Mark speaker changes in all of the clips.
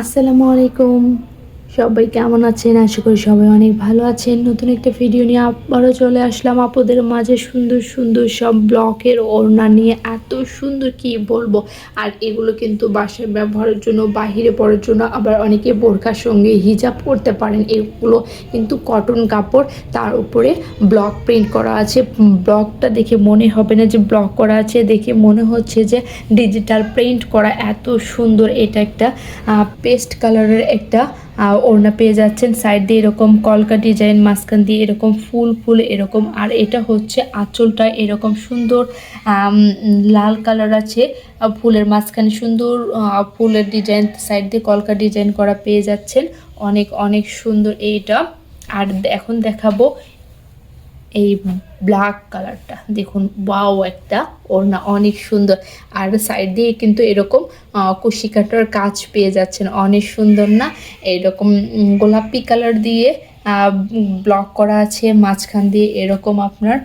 Speaker 1: আসসালামু আলাইকুম। সবাই কেমন আছেন? আশা করি সবাই অনেক ভালো আছেন। নতুন একটা ভিডিও নিয়ে আবারও চলে আসলাম আপুদের মাঝে। সুন্দর সুন্দর সব ব্লকের ওড়না নিয়ে এত সুন্দর কি বলব? আর এগুলো কিন্তু বাসায় ব্যবহারের জন্য, বাহিরে পড়ার জন্য আবার অনেকে বোরখার সঙ্গে হিজাব করতে পারেন। এগুলো কিন্তু কটন কাপড়, তার উপরে ব্লক প্রিন্ট করা আছে। ব্লকটা দেখে মনে হবে না যে ব্লক করা আছে। দেখে মনে হচ্ছে যে ডিজিটাল প্রিন্ট করা এত সুন্দর। এটা একটা পেস্ট কালারের একটা ওড়না পেয়ে যাচ্ছেন সাইড দিয়ে এরকম কলকা ডিজাইন মাঝখান দিয়ে এরকম ফুল ফুল এরকম। আর এটা হচ্ছে আঁচলটা এরকম সুন্দর লাল কালার আছে। ফুলের মাঝখানে সুন্দর ফুলের ডিজাইন সাইড দিয়ে কলকা ডিজাইন করা পেয়ে যাচ্ছেন। অনেক অনেক সুন্দর এইটা। আর এখন দেখাবো এই ব্ল্যাক কালারটা দেখুন ওয়াও একটা ওড়না অনেক সুন্দর। আর সাইড দিয়ে কিন্তু এরকম আহ, কুশি কাটার কাজ পেয়ে যাচ্ছেন অনেক সুন্দর না? এরকম গোলাপি কালার দিয়ে ব্লক করা আছে মাঝখান দিয়ে এরকম আপনার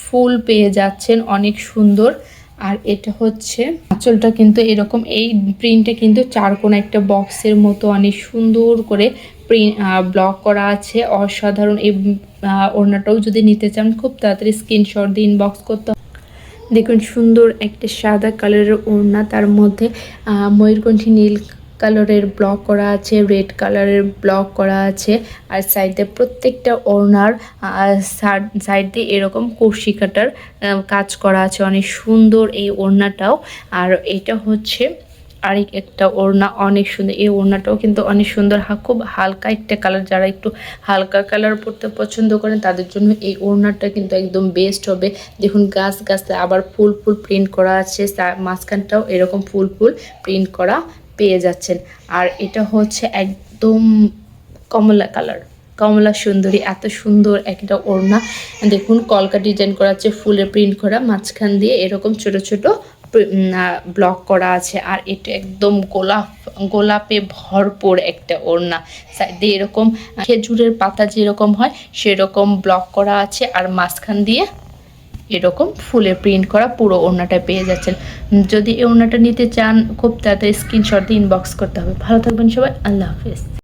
Speaker 1: ফুল পেয়ে যাচ্ছেন অনেক সুন্দর। আর এটা হচ্ছে আঁচলটা কিন্তু এরকম এই প্রিন্টে কিন্তু চারকোনা একটা বক্সের মতো অনেক সুন্দর করে ব্লক করা আছে। অসাধারণ। এই ওড়নাটাও যদি নিতে চান, খুব তাড়াতাড়ি স্ক্রিনশট দিয়ে ইনবক্স করতে। দেখুন, সুন্দর একটা সাদা কালারের ওড়না। তার মধ্যে ময়ূরকণ্ঠী নীল কালারের ব্লক করা আছে রেড কালারের ব্লক করা আছে। আর সাইডে প্রত্যেকটা ওড়নার সাইড দিয়ে এরকম কষি কাটার কাজ করা আছে। অনেক সুন্দর এই ওড়নাটাও। আর এটা হচ্ছে আরেক একটা ওড়না অনেক সুন্দর। এই ওড়নাটাও কিন্তু অনেক সুন্দর। খুব হালকা একটা কালার যারা একটু হালকা কালার পরতে পছন্দ করেন, তাদের জন্য এই ওড়নাটা কিন্তু একদম বেস্ট হবে। দেখুন, গাছ গাছে আবার ফুল ফুল প্রিন্ট করা আছে। মাঝখানটাও এরকম ফুল ফুল প্রিন্ট করা পেয়ে যাচ্ছেন। আর এটা হচ্ছে একদম কমলা কালার কমলা সুন্দরী, এত সুন্দর একটা ওড়না। দেখুন, কলকা ডিজাইন করা আছে ফুলের প্রিন্ট করা। মাঝখান দিয়ে এরকম ছোট ছোট ব্লক করা আছে আর এটা একদম গোলাপ, গোলাপে ভরপুর একটা ওড়না। সাইড এরকম খেজুরের পাতা যেরকম হয়, সেরকম ব্লক করা আছে আর মাঝখান দিয়ে এরকম ফুলের প্রিন্ট করা পুরো ওড়নাটা পেয়ে যাচ্ছেন। যদি এই ওড়নাটা নিতে চান, খুব তাড়াতাড়ি স্ক্রিনশট দিয়ে ইনবক্স করতে হবে। ভালো থাকবেন সবাই, আল্লাহ হাফিজ।